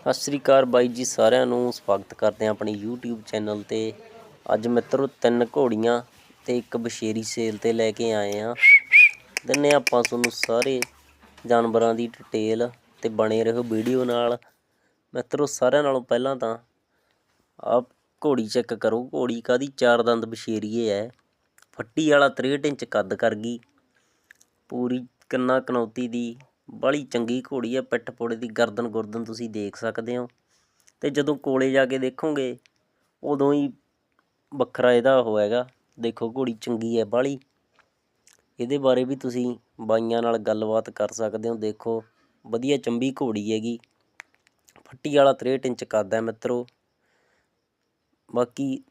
ਸਤਿ ਸ੍ਰੀ ਅਕਾਲ ਬਾਈ ਜੀ ਸਾਰਿਆਂ ਨੂੰ, ਸਵਾਗਤ ਕਰਦੇ ਹਾਂ ਆਪਣੀ YouTube ਚੈਨਲ ਤੇ। ਅੱਜ ਮਿੱਤਰੋ ਤਿੰਨ ਘੋੜੀਆਂ ਤੇ ਇੱਕ ਬਸ਼ੇਰੀ ਸੇਲ ਤੇ ਲੈ ਕੇ ਆਏ ਆ ਦਿੰਨੇ ਆਪਾਂ ਤੁਹਾਨੂੰ ਸਾਰੇ ਜਾਨਵਰਾਂ ਦੀ ਡਿਟੇਲ ਤੇ ਬਣੇ ਰਹੋ ਵੀਡੀਓ ਨਾਲ। ਮਿੱਤਰੋ ਸਾਰਿਆਂ ਨਾਲੋਂ ਪਹਿਲਾਂ ਤਾਂ ਆਪ ਘੋੜੀ ਚੈੱਕ ਕਰੋ। ਘੋੜੀ ਕਾਦੀ ਚਾਰ ਦੰਦ ਬਸ਼ੇਰੀਏ ਐ ਫੱਟੀ ਵਾਲਾ 63 ਇੰਚ ਕੱਦ ਕਰ ਗਈ। ਪੂਰੀ ਕੰਨਾ ਕਨੌਤੀ ਦੀ ਬੜੀ ਚੰਗੀ ਘੋੜੀ ਹੈ ਪਿੱਠ ਪੋੜੇ ਦੀ ਗਰਦਨ ਗੁਰਦਨ ਤੁਸੀਂ ਦੇਖ ਸਕਦੇ ਹੋ। ਤੇ ਜਦੋਂ ਕੋਲੇ ਜਾ ਕੇ ਦੇਖੋਗੇ, ਉਦੋਂ ਹੀ ਵੱਖਰਾ ਇਹਦਾ ਹੋਏਗਾ ਦੇਖੋ ਘੋੜੀ ਚੰਗੀ ਹੈ ਬਾਲੀ ਇਹਦੇ ਬਾਰੇ ਵੀ ਤੁਸੀਂ ਬਾਈਆਂ ਨਾਲ ਗੱਲਬਾਤ ਕਰ ਸਕਦੇ ਹੋ। ਦੇਖੋ, ਵਧੀਆ ਚੰਬੀ ਘੋੜੀ ਹੈਗੀ। ਫੱਟੀ ਵਾਲਾ 63 ਇੰਚ ਕਰਦਾ ਹੈ ਮਿੱਤਰੋ। ਬਾਕੀ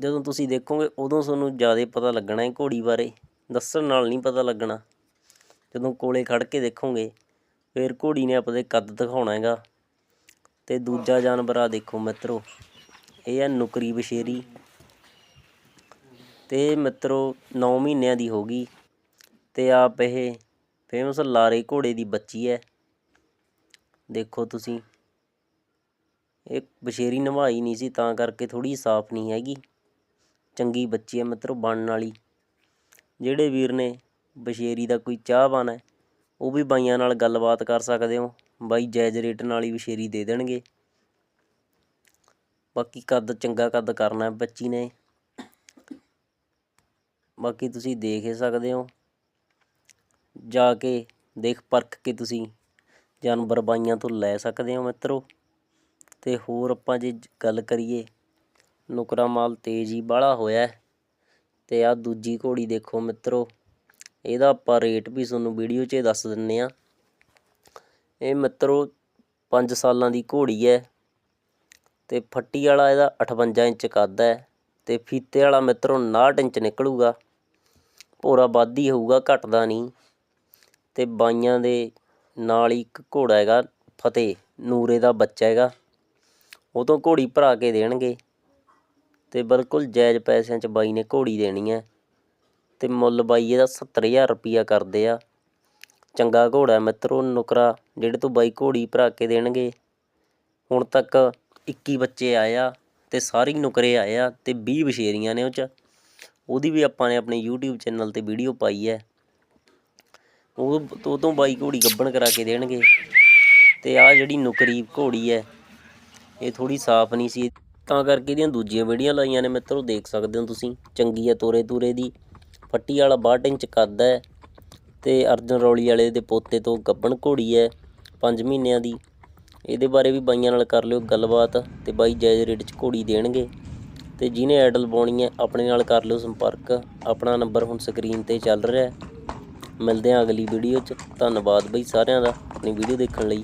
ਜਦੋਂ ਤੁਸੀਂ ਦੇਖੋਗੇ, ਉਦੋਂ ਤੁਹਾਨੂੰ ਜ਼ਿਆਦਾ ਪਤਾ ਲੱਗਣਾ ਹੈ ਘੋੜੀ ਬਾਰੇ। ਦੱਸਣ ਨਾਲ ਨਹੀਂ ਪਤਾ ਲੱਗਣਾ। ਜਦੋਂ ਕੋਲੇ ਖੜ ਕੇ ਦੇਖੋਗੇ, ਫਿਰ ਘੋੜੀ ਨੇ ਆਪਣੇ ਕੱਦ ਦਿਖਾਉਣਾ ਹੈਗਾ। ਤੇ ਦੂਜਾ ਜਾਨਵਰ ਆ ਦੇਖੋ ਮਿੱਤਰੋ, ਇਹ ਹੈ ਨੁਕਰੀ ਬਸ਼ੇਰੀ। ਤੇ ਮਿੱਤਰੋ 9 ਮਹੀਨਿਆਂ ਦੀ ਹੋ ਗਈ ਤੇ ਆਪ ਇਹ ਫੇਮਸ ਲਾਰੇ ਘੋੜੇ ਦੀ ਬੱਚੀ ਹੈ। ਦੇਖੋ ਤੁਸੀਂ, ਇਹ ਬਸ਼ੇਰੀ ਨਵਾਈ ਨਹੀਂ ਸੀ, ਤਾਂ ਕਰਕੇ ਥੋੜੀ ਸਾਫ਼ ਨਹੀਂ ਹੈਗੀ। ਚੰਗੀ ਬੱਚੀ ਹੈ ਮਿੱਤਰੋ, ਬਣਨ ਵਾਲੀ। ਜਿਹੜੇ ਵੀਰ ਨੇ ਬਸ਼ੇਰੀ ਦਾ ਕੋਈ ਚਾਹਵਾਨ ਹੈ, ਉਹ ਵੀ ਬਾਈਆਂ ਨਾਲ ਗੱਲਬਾਤ ਕਰ ਸਕਦੇ ਹੋ। ਬਾਈ ਜਾਇਜ਼ ਰੇਟ ਨਾਲ ਹੀ ਬਸ਼ੇਰੀ ਦੇ ਦੇਣਗੇ। ਬਾਕੀ ਕੱਦ ਚੰਗਾ ਕੱਦ ਕਰਨਾ ਬੱਚੀ ਨੇ। ਬਾਕੀ ਤੁਸੀਂ ਦੇਖ ਹੀ ਸਕਦੇ ਹੋ। ਜਾ ਕੇ ਦੇਖ ਪਰਖ ਕੇ ਤੁਸੀਂ ਜਾਨਵਰ ਬਾਈਆਂ ਤੋਂ ਲੈ ਸਕਦੇ ਹੋ ਮਿੱਤਰੋ। ਤੇ ਹੋਰ ਆਪਾਂ ਜੇ ਗੱਲ ਕਰੀਏ, ਨੁਕਰਾ ਮਾਲ ਤੇਜ਼ ਹੀ ਬਾਹਲਾ ਹੋਇਆ ਹੈ। ਤੇ ਆ ਦੂਜੀ ਘੋੜੀ ਦੇਖੋ ਮਿੱਤਰੋ। ਇਹਦਾ ਆਪਾਂ ਰੇਟ ਵੀ ਤੁਹਾਨੂੰ ਵੀਡੀਓ 'ਚ ਦੱਸ ਦਿੰਨੇ ਆ। ਇਹ ਮਿੱਤਰੋ 5 ਸਾਲਾਂ ਦੀ ਘੋੜੀ ਹੈ ਤੇ ਫੱਟੀ ਵਾਲਾ ਇਹਦਾ 58 ਇੰਚ ਕੱਦ ਹੈ ਤੇ ਫੀਤੇ ਵਾਲਾ ਮਿੱਤਰੋ 59 ਇੰਚ ਨਿਕਲੂਗਾ। ਭੋਰਾ ਵੱਧ ਹੀ ਹੋਊਗਾ, ਘਟਦਾ ਨਹੀਂ। ਤੇ ਬਾਈਆਂ ਦੇ ਨਾਲ ਹੀ ਇੱਕ ਘੋੜਾ ਹੈਗਾ ਫਤਿਹ, ਨੂਰੇ ਦਾ ਬੱਚਾ ਹੈਗਾ। ਉਹ ਤੋਂ ਘੋੜੀ ਭਰਾ ਕੇ ਦੇਣਗੇ। ਤੇ ਬਿਲਕੁਲ ਜਾਇਜ਼ ਪੈਸਿਆਂ 'ਚ ਬਾਈ ਨੇ ਘੋੜੀ ਦੇਣੀ ਹੈ ਅਤੇ ਮੁੱਲ ਬਾਈ ਇਹਦਾ ਸੱਤਰ ਹਜ਼ਾਰ ਰੁਪਈਆ ਕਰਦੇ ਆ। ਚੰਗਾ ਘੋੜਾ ਹੈ ਮਿੱਤਰੋ, ਨੁਕਰਾ, ਜਿਹੜੇ ਤੋਂ ਬਾਈ ਘੋੜੀ ਭਰਾ ਕੇ ਦੇਣਗੇ। ਹੁਣ ਤੱਕ 21 ਬੱਚੇ ਆਇਆ ਆ ਤੇ ਸਾਰੇ ਹੀ ਨੁਕਰੇ ਆਏ ਆ ਤੇ 20 ਬਸ਼ੇਰੀਆਂ ਨੇ ਉਹ 'ਚ। ਉਹਦੀ ਵੀ ਆਪਾਂ ਨੇ ਆਪਣੇ YouTube ਚੈਨਲ ਤੇ ਵੀਡੀਓ ਪਾਈ ਹੈ। ਉਹ ਉਹ ਤੋਂ ਬਾਈ ਘੋੜੀ ਗੱਬਣ ਕਰਾ ਕੇ ਦੇਣਗੇ। ਤੇ ਆ ਜਿਹੜੀ ਨੁਕਰੀ ਘੋੜੀ ਹੈ, ਇਹ ਥੋੜੀ ਸਾਫ਼ ਨਹੀਂ ਸੀ। ਤਾਂ ਕਰਕੇ ਇਹਦੀਆਂ ਦੂਜੀਆਂ ਵੀਡੀਓ ਲਾਈਆਂ ਨੇ ਮਿੱਤਰੋ, ਦੇਖ ਸਕਦੇ ਹੋ ਤੁਸੀਂ। ਚੰਗੀ ਹੈ ਤੋਰੇ ਤੂਰੇ ਦੀ। ਫੱਟੀ ਵਾਲਾ 62 ਇੰਚ ਕੱਦ ਹੈ ਤੇ ਅਰਜਨ ਰੌਲੀ ਵਾਲੇ ਦੇ ਪੋਤੇ ਤੋਂ ਗੱਬਣ ਘੋੜੀ ਹੈ 5 ਮਹੀਨਿਆਂ ਦੀ। ਇਹਦੇ ਬਾਰੇ ਵੀ ਬਾਈਆਂ ਨਾਲ ਕਰ ਲਿਓ ਗੱਲਬਾਤ ਤੇ ਬਾਈ ਜਾਇਜ਼ ਰੇਟ 'ਚ ਘੋੜੀ ਦੇਣਗੇ ਤੇ ਜਿਹਨੇ ਐਡਲ ਪਾਉਣੀ ਹੈ ਆਪਣੇ ਨਾਲ ਕਰ ਲਿਓ ਸੰਪਰਕ। ਆਪਣਾ ਨੰਬਰ ਹੁਣ ਸਕਰੀਨ ਤੇ ਚੱਲ ਰਿਹਾ ਹੈ। ਮਿਲਦੇ ਹਾਂ ਅਗਲੀ ਵੀਡੀਓ 'ਚ। ਧੰਨਵਾਦ ਬਈ ਸਾਰਿਆਂ ਦਾ। ਆਪਣੀ ਵੀਡੀਓ ਦੇਖਣ ਲਈ।